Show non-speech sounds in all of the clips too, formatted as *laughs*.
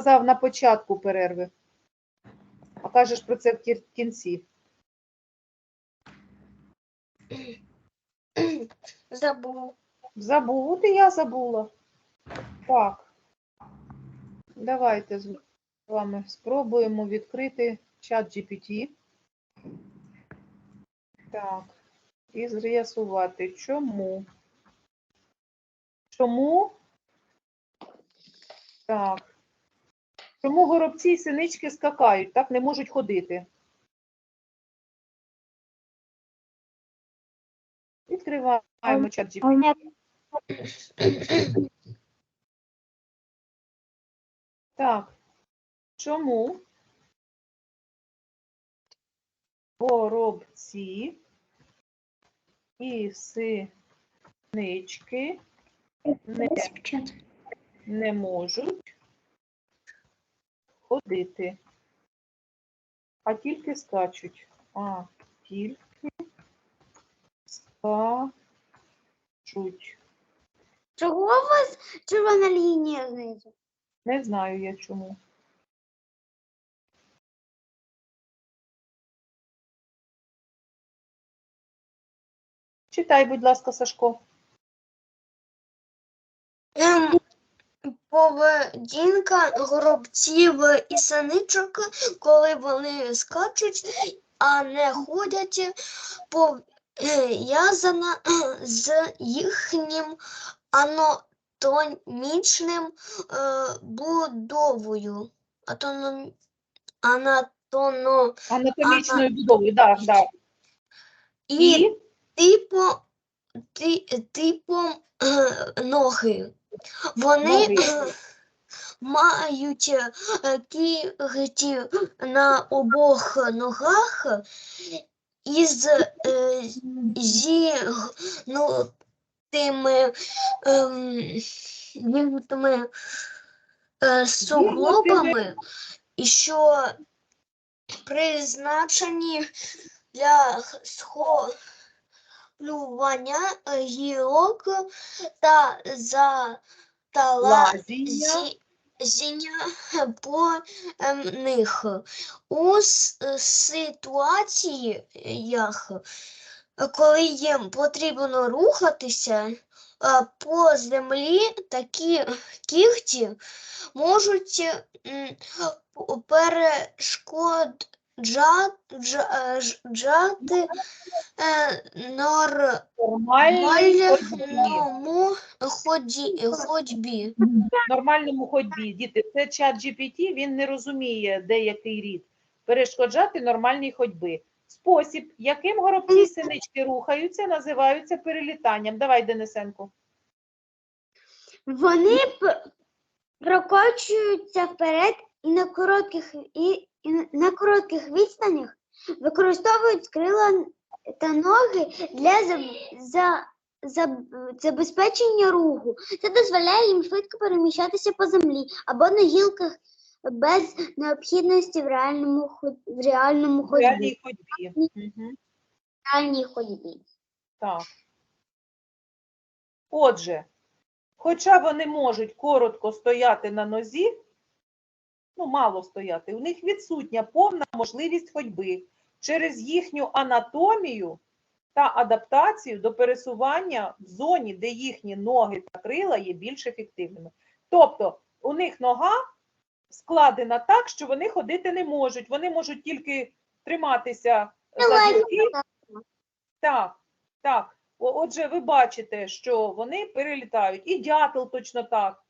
сказав на початку перерви. А кажеш про це в кінці. Забув. Забув, от і я забула. Так. Давайте з вами спробуємо відкрити чат GPT. Так. І з'ясувати, чому. Чому? Так. Чому горобці і синички скакають, так не можуть ходити? Відкриваємо чат GPT. Так. Чому горобці і синички не, не можуть ходити, а тільки скачуть. А тільки скачуть. Чого у вас червона лінія знизу? Не знаю я чому. Читай, будь ласка, Сашко. Поведінка горобців і саничок, коли вони скачуть, а не ходять, пов'язана з їхнім анатомічним е, будовою. Атоном... Анатоно... Анатомічною будовою, так, да, так. Да. І І типу, ти, типом е, ноги. Вони е, мають е, кігті на обох ногах із е, зігнутими ем, зігнутими суглобами, що призначені для схоплювання е, гілок та за та лазіння. зіння по ем, них. У ситуаціях, коли їм потрібно рухатися е, по землі, такі кігті можуть м, перешкоджати е, нор Нормальному ході, ходьбі. Нормальному ходьбі. Діти, це чат GPT, він не розуміє, де який рід. Перешкоджати нормальній ходьби. Спосіб, яким горобці синички рухаються, називаються перелітанням. Давай, Денисенко. Вони прокочуються вперед і на коротких і, і на коротких відстанях використовують крила та ноги для заб- за, за, забезпечення руху. Це дозволяє їм швидко переміщатися по землі або на гілках без необхідності в реальному в реальному В реальній ходьбі. Мгм. реальній ходьбі. Так. Отже, хоча вони можуть коротко стояти на нозі, ну, мало стояти, у них відсутня повна можливість ходьби через їхню анатомію та адаптацію до пересування в зоні, де їхні ноги та крила є більш ефективними. Тобто у них нога складена так, що вони ходити не можуть. Вони можуть тільки триматися за гілки. Так, так. Отже, ви бачите, що вони перелітають. І дятел точно так.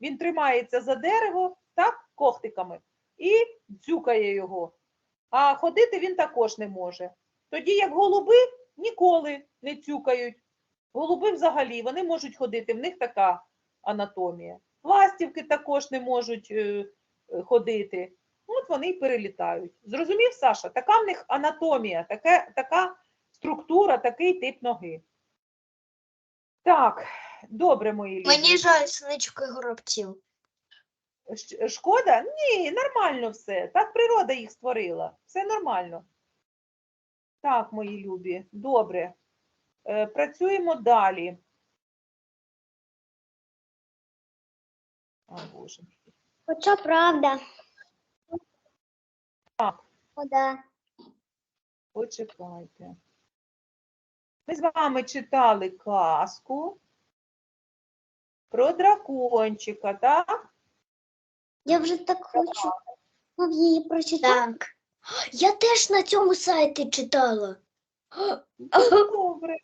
Він тримається за дерево, так, когтиками, і дзюкає його. А ходити він також не може. Тоді як голуби ніколи не цюкають. Голуби взагалі вони можуть ходити, в них така анатомія. Ластівки також не можуть е, е, ходити. От вони й перелітають. Зрозумів, Саша? Така в них анатомія, таке, така структура, такий тип ноги. Так, добре, мої. Мені жаль синичок горобців. Шкода? Ні, нормально все. Так природа їх створила. Все нормально. Так, мої любі, добре. Е, Працюємо далі. О, Боже. Хоча правда. Так. О, да. Почекайте. Ми з вами читали казку про дракончика, так? Я вже так хочу щоб її прочитати. Так. Я теж на цьому сайті читала. Добре.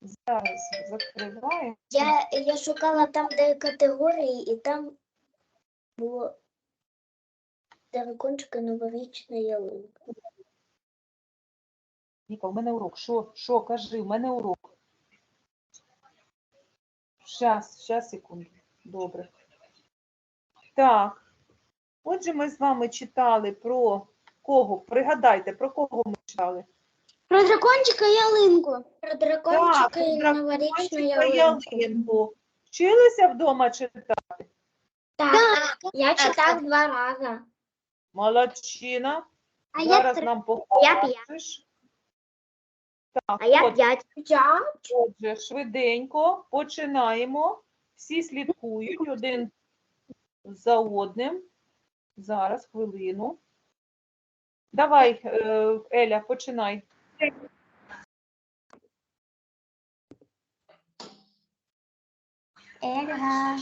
Зараз закриваємо. Я, я шукала там, де категорії, і там було дракончика новорічна ялинка. Ніка, у мене урок. Що? Що? Кажи, у мене урок. Щас, щас, секунду. Добре. Так. Отже, ми з вами читали про кого? Пригадайте, про кого ми читали? Про дракончика і ялинку. Про дракончика про і новорічну ялинку. ялинку. Вчилися вдома читати? Так, я читав два рази. Молодчина. А я Зараз три. нам Я п'ять. покажеш. Так, А я от, п'ять. Отже, швиденько починаємо. Всі слідкують один за одним. Зараз, хвилину. Давай, е, Еля, починай. Еля.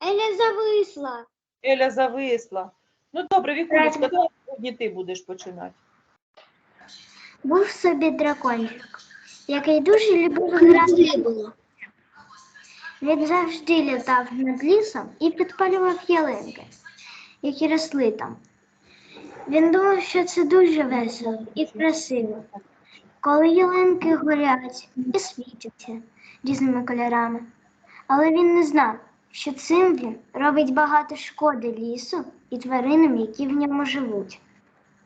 Еля зависла. Еля зависла. Ну добре, Вікулечка, давай сьогодні ти будеш починати. Був собі дракончик, який дуже любив грати. Він завжди літав над лісом і підпалював ялинки, які росли там. Він думав, що це дуже весело і красиво, коли ялинки горять і світяться різними кольорами. Але він не знав, що цим він робить багато шкоди лісу і тваринам, які в ньому живуть.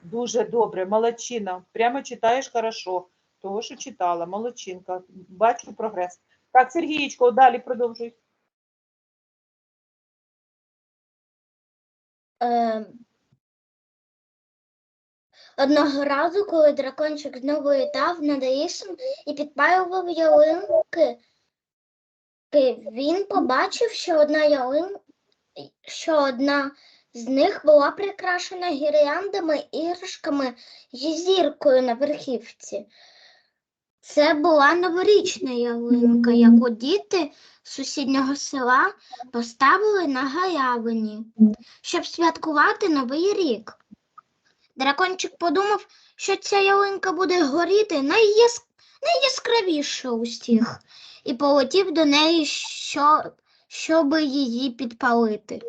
Дуже добре, молодчина. Прямо читаєш хорошо. Того, що читала, молодчинка. Бачу прогрес. Так, Сергієчко, далі продовжуй. Е, Одного разу, коли дракончик знову літав над лісом і підпалював ялинки, він побачив, що одна ялин, що одна з них була прикрашена гірляндами, іграшками і зіркою на верхівці. Це була новорічна ялинка, яку діти з сусіднього села поставили на галявині щоб святкувати Новий рік. Дракончик подумав, що ця ялинка буде горіти найяс... найяскравіше у всіх, і полетів до неї, що... щоб її підпалити.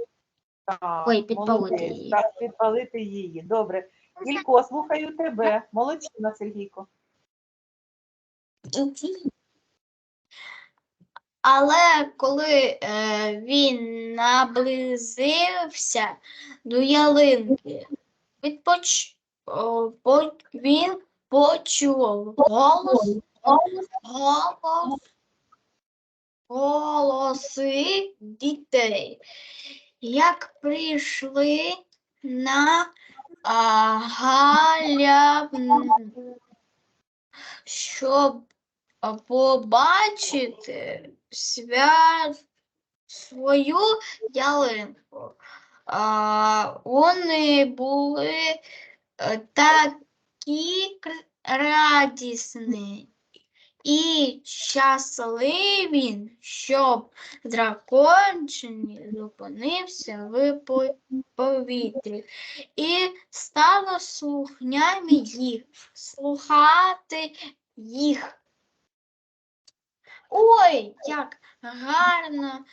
Так, Ой, підпалити молодець. її. Так, підпалити її. Добре. Ілько, слухаю тебе. Молодчина, Сергійко. Але коли е, він наблизився до ялинки, відпоч... о, по... він почув голос, голос, голоси дітей, як прийшли на а, галявину, щоб побачити свят... свою ялинку. А, вони були е, такі радісні і щасливі, щоб дракончині зупинився в повітрі і стало слухнями їх, слухати їх. Ой, як гарно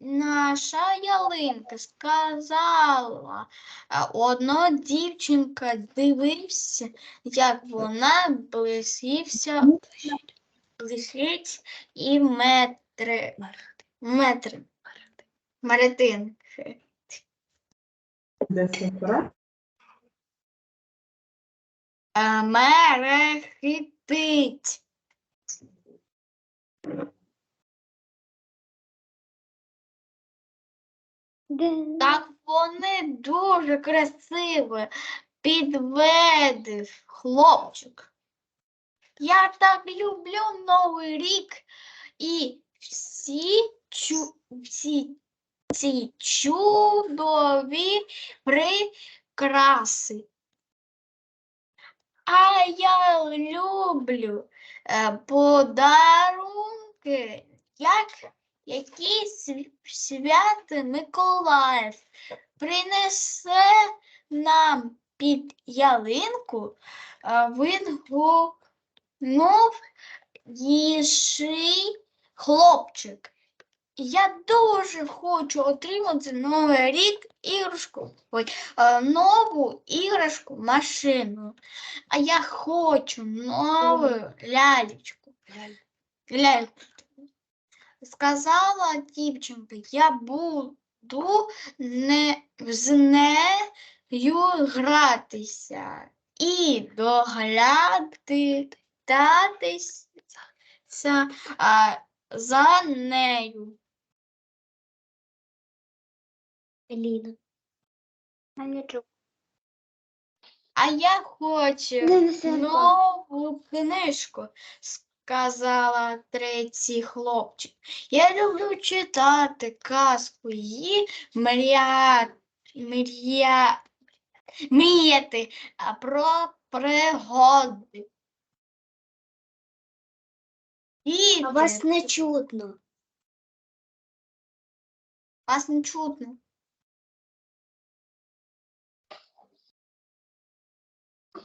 наша ялинка сказала. Одна дівчинка дивився, як вона близився, близить і метри, метри, маретинки. А Так вони дуже красиві, підведив хлопчик. Я так люблю Новий рік і всі, чу, всі ці чудові прикраси. А я люблю е, подарунки, як сві- святий Миколаїв принесе нам під ялинку, вигукнув їжий хлопчик. Я дуже хочу отримати новий рік іграшку, ой, нову іграшку машину. А я хочу нову лялечку. Ляльку. Сказала дівчинка, я буду не з нею гратися і доглядатися а, за нею. Еліна. А я хочу нову книжку, сказала третій хлопчик. Я люблю читати казку і мрія... Мрія... мріяти а, про пригоди. Діти, А вас не чутно. вас не чутно.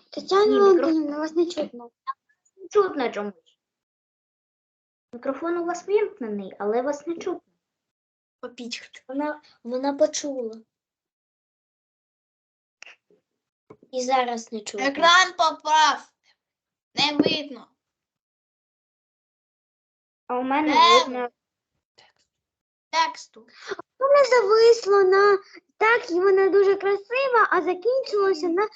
Тетяна Ні, вас не чутно. Чутно чомусь. Мікрофон у вас вімкнений, але вас не чутно. Попічкати. Вона, вона почула. І зараз не чутно. Екран поправ. Не видно. А у мене Е, видно. Тексту. Вона зависла на так, і вона дуже красива, а закінчилося на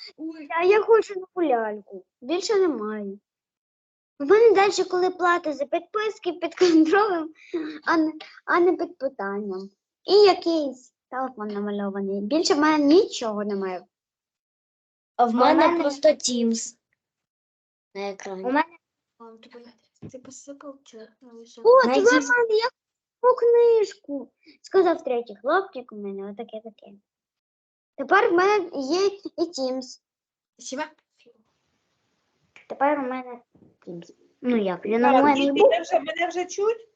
а я хочу нову ляльку. Більше немає. У мене далі, коли плата за підписки під контролем, а не, а не під питанням. І якийсь телефон намальований. Більше в мене нічого немає. А в мене мене- просто Teams на екрані. У мене Ти посипав чи О, Найди- тебе в мене я по книжку. Сказав третій хлопчик у мене, отаке таке. Тепер в мене є і Teams. Спасибо. Тепер у мене Teams. Ну як, він Так, нормальний був. мене вже, мене вже чуть?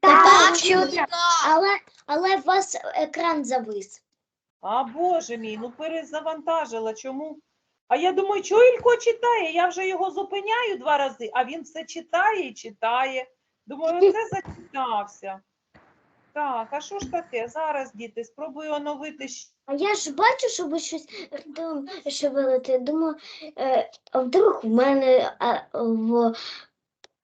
Так, чутно. Але, але у вас екран завис. А боже мій, ну перезавантажила. Чому? А я думаю, чого Ілько читає? Я вже його зупиняю два рази, а він все читає і читає. Думаю, оце *laughs* зачитався. Так, а що ж таке? Зараз, діти, спробую оновити. щ- А я ж бачу, що ви щось ртом шевелите. Думаю, е, а вдруг в мене а, в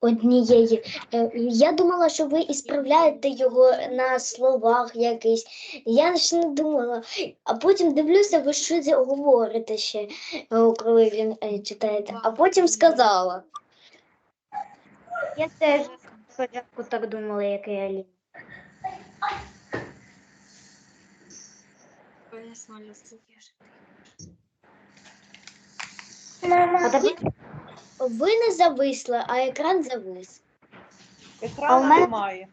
однієї. Е, я думала, що ви ісправляєте його на словах якийсь. Я ж не думала. А потім дивлюся, ви щось говорите ще, е, коли він читаєте. А потім сказала. Я теж спочатку так думала, як і Аліна. А тепер Ви не зависли, а екран завис. Екрану мене- немає.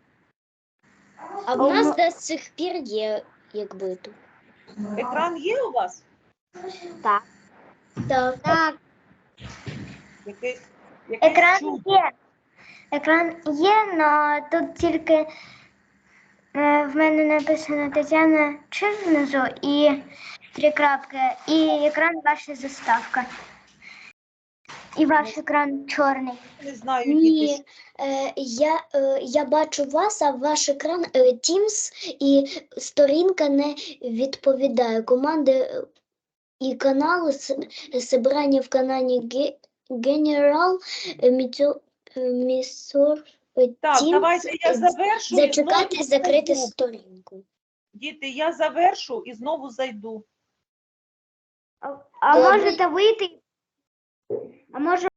А в А нас до сих пір є, якби тут. Екран є у вас? Так. так, Якийсь, якийсь екран чудо. є. Екран є, але тут тільки в мене написано Тетяна Чи внизу і три крапки, і екран ваша заставка. І ваш екран чорний. Не знаю. Ні, е, я, е, я бачу вас, а ваш екран е, Teams і сторінка не відповідає. Команди е, і канали с- зібрані в каналі Ге- General е, е, Місор е, Так, Teams. давайте я завершу. і Зачекайте, знову закрити зайду. сторінку. Діти, я завершу і знову зайду. А Добре. можете вийти? А може